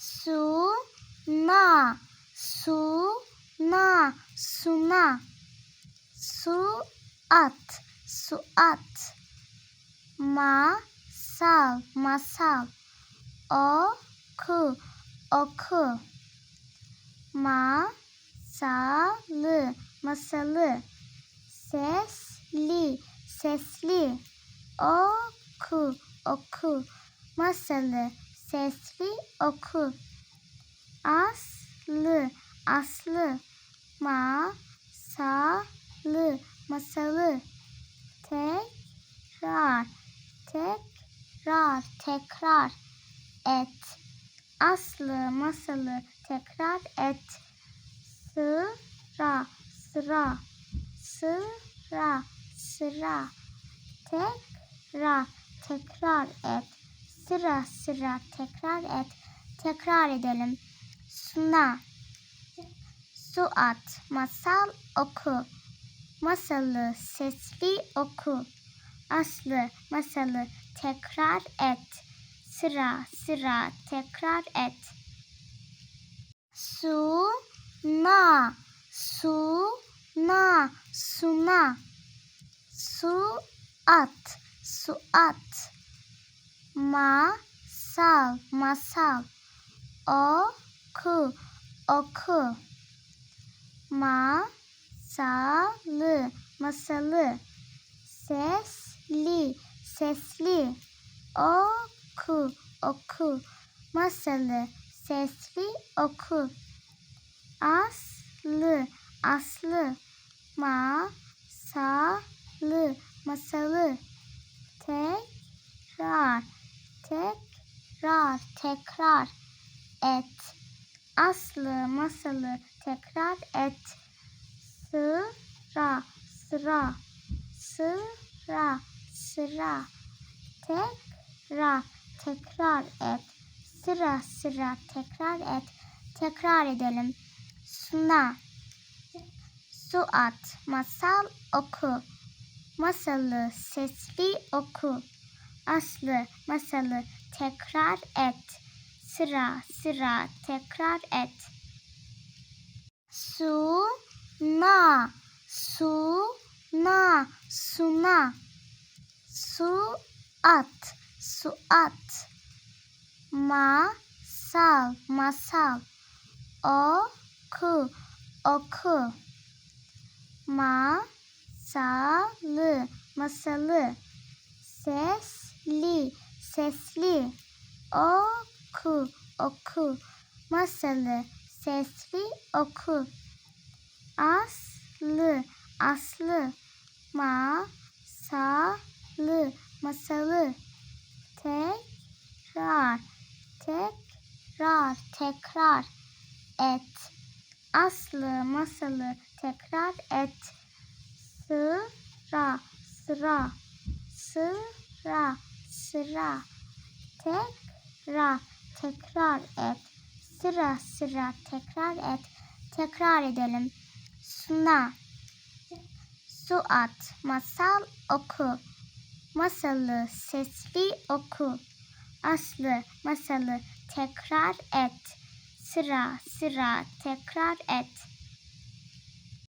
su na su na suna. Su at su at. Masal masal. Oku oku. Masalı masalı. Sesli sesli. Oku oku. Masalı sesli oku. Aslı aslı. Masalı masalı. Tekrar tekrar tekrar. Et. Aslı masalı tekrar et. Sıra sıra. Sıra sıra. Tekrar tekrar et sıra sıra tekrar et. Tekrar edelim. Suna. Su at. Masal oku. Masalı sesli oku. Aslı masalı tekrar et. Sıra sıra tekrar et. Su na su na suna. Su at. Su at masal masal. Oku oku. Masalı masalı. Sesli sesli. Oku oku. Masalı sesli oku. Aslı aslı. Masalı masalı tekrar tekrar et. Aslı masalı tekrar et. Sıra sıra sıra sıra. Tekrar tekrar et. Sıra sıra tekrar et. Tekrar edelim. Suna. Su at. Masal oku. Masalı sesli oku. Aslı masalı tekrar et. Sıra sıra tekrar et. Su na su na suna. Su at su at. Masal masal. Oku oku. Masalı masalı. Sesli sesli. Oku oku. Masalı sesli oku. Aslı aslı. Masalı masalı. Tekrar tekrar tekrar. Et. Aslı masalı tekrar et. Sıra sıra sıra sıra. Tekrar tekrar et. Sıra sıra tekrar et. Tekrar edelim. Suna. Su at. Masal oku. Masalı sesli oku. Aslı masalı tekrar et. Sıra sıra tekrar et